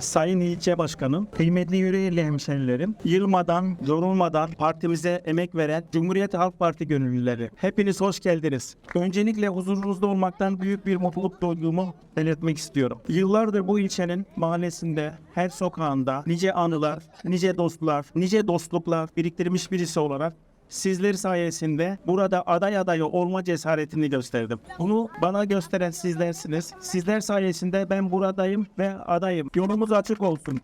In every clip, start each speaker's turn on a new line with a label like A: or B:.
A: Sayın İlçe Başkanım, kıymetli yüreğirli hemşerilerim, yılmadan, yorulmadan partimize emek veren Cumhuriyet Halk Parti gönüllüleri. Hepiniz hoş geldiniz. Öncelikle huzurunuzda olmaktan büyük bir mutluluk duyduğumu belirtmek istiyorum. Yıllardır bu ilçenin mahallesinde, her sokağında nice anılar, nice dostlar, nice dostluklar biriktirmiş birisi olarak Sizler sayesinde burada aday adayı olma cesaretini gösterdim. Bunu bana gösteren sizlersiniz. Sizler sayesinde ben buradayım ve adayım. Yolumuz açık olsun.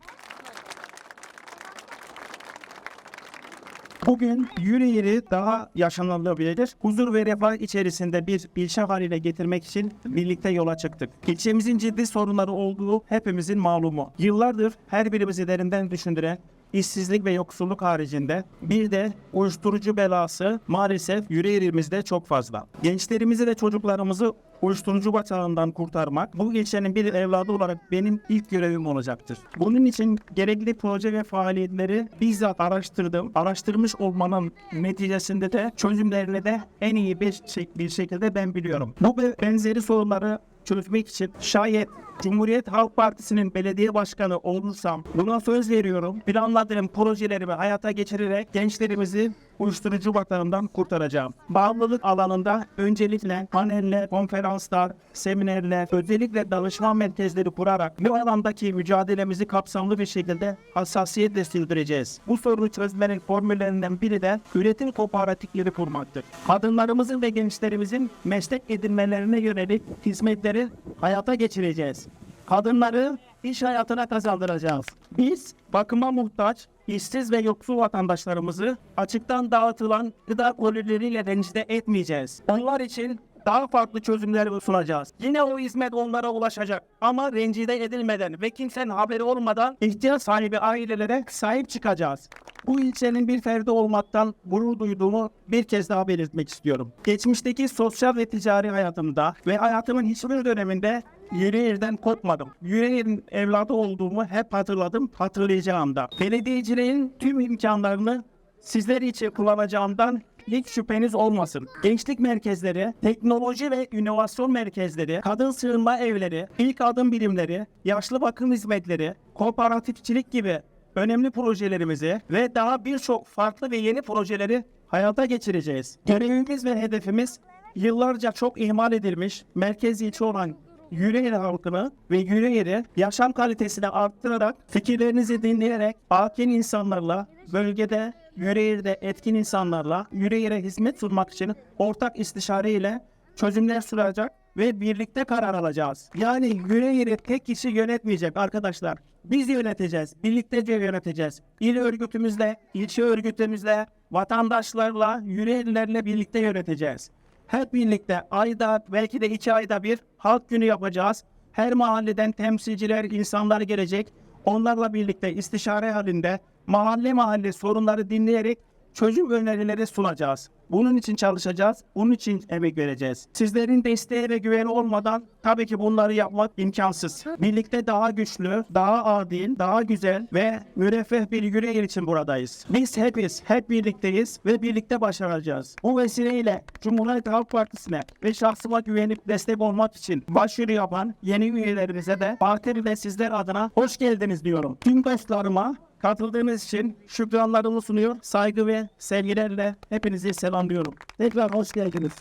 A: Bugün yüreğini daha yaşanılabilir, huzur ve refah içerisinde bir ilçe haline getirmek için birlikte yola çıktık. İlçemizin ciddi sorunları olduğu hepimizin malumu. Yıllardır her birimizi derinden düşündüren işsizlik ve yoksulluk haricinde bir de uyuşturucu belası maalesef yüreğimizde çok fazla. Gençlerimizi ve çocuklarımızı uyuşturucu batağından kurtarmak bu ilçenin bir evladı olarak benim ilk görevim olacaktır. Bunun için gerekli proje ve faaliyetleri bizzat araştırdım. Araştırmış olmanın neticesinde de çözümlerini de en iyi bir, şey- bir şekilde ben biliyorum. Bu benzeri sorunları çözmek için şayet Cumhuriyet Halk Partisi'nin belediye başkanı olursam buna söz veriyorum. Planladığım projelerimi hayata geçirerek gençlerimizi uyuşturucu batağından kurtaracağım. Bağımlılık alanında öncelikle paneller, konferanslar, seminerler, özellikle danışman merkezleri kurarak bu alandaki mücadelemizi kapsamlı bir şekilde hassasiyetle sürdüreceğiz. Bu sorunu çözmenin formüllerinden biri de üretim kooperatifleri kurmaktır. Kadınlarımızın ve gençlerimizin meslek edinmelerine yönelik hizmetleri hayata geçireceğiz. Kadınları iş hayatına kazandıracağız. Biz bakıma muhtaç, işsiz ve yoksul vatandaşlarımızı açıktan dağıtılan gıda kolileriyle rencide etmeyeceğiz. Onlar için daha farklı çözümler sunacağız. Yine o hizmet onlara ulaşacak ama rencide edilmeden ve kimsenin haberi olmadan ihtiyaç sahibi ailelere sahip çıkacağız. Bu ilçenin bir ferdi olmaktan gurur duyduğumu bir kez daha belirtmek istiyorum. Geçmişteki sosyal ve ticari hayatımda ve hayatımın hiçbir döneminde Yüreğir'den korkmadım. Yüreğir'in evladı olduğumu hep hatırladım, hatırlayacağım da. Belediyeciliğin tüm imkanlarını sizler için kullanacağımdan hiç şüpheniz olmasın. Gençlik merkezleri, teknoloji ve inovasyon merkezleri, kadın sığınma evleri, ilk adım birimleri, yaşlı bakım hizmetleri, kooperatifçilik gibi önemli projelerimizi ve daha birçok farklı ve yeni projeleri hayata geçireceğiz. Görevimiz ve hedefimiz yıllarca çok ihmal edilmiş merkez ilçe olan Yüreğir halkını ve Yüreğir'i yaşam kalitesini arttırarak fikirlerinizi dinleyerek hakim insanlarla bölgede Yüreğir'de etkin insanlarla Yüreğir'e hizmet sunmak için ortak istişare ile çözümler sunacak ve birlikte karar alacağız. Yani Yüreğir'i tek kişi yönetmeyecek arkadaşlar. Biz yöneteceğiz, birlikte yöneteceğiz. İl örgütümüzle, ilçe örgütümüzle, vatandaşlarla, Yüreğirlerle birlikte yöneteceğiz. Hep birlikte ayda belki de iki ayda bir halk günü yapacağız. Her mahalleden temsilciler, insanlar gelecek. Onlarla birlikte istişare halinde mahalle mahalle sorunları dinleyerek çözüm önerileri sunacağız. Bunun için çalışacağız, bunun için emek vereceğiz. Sizlerin desteği ve güveni olmadan tabii ki bunları yapmak imkansız. Birlikte daha güçlü, daha adil, daha güzel ve müreffeh bir yüreğir için buradayız. Biz hepiz, hep birlikteyiz ve birlikte başaracağız. Bu vesileyle Cumhuriyet Halk Partisi'ne ve şahsıma güvenip destek olmak için başvuru yapan yeni üyelerimize de partili ve sizler adına hoş geldiniz diyorum. Tüm dostlarıma Katıldığınız için şükranlarımı sunuyor. Saygı ve sevgilerle hepinizi selamlıyorum. Tekrar hoş geldiniz.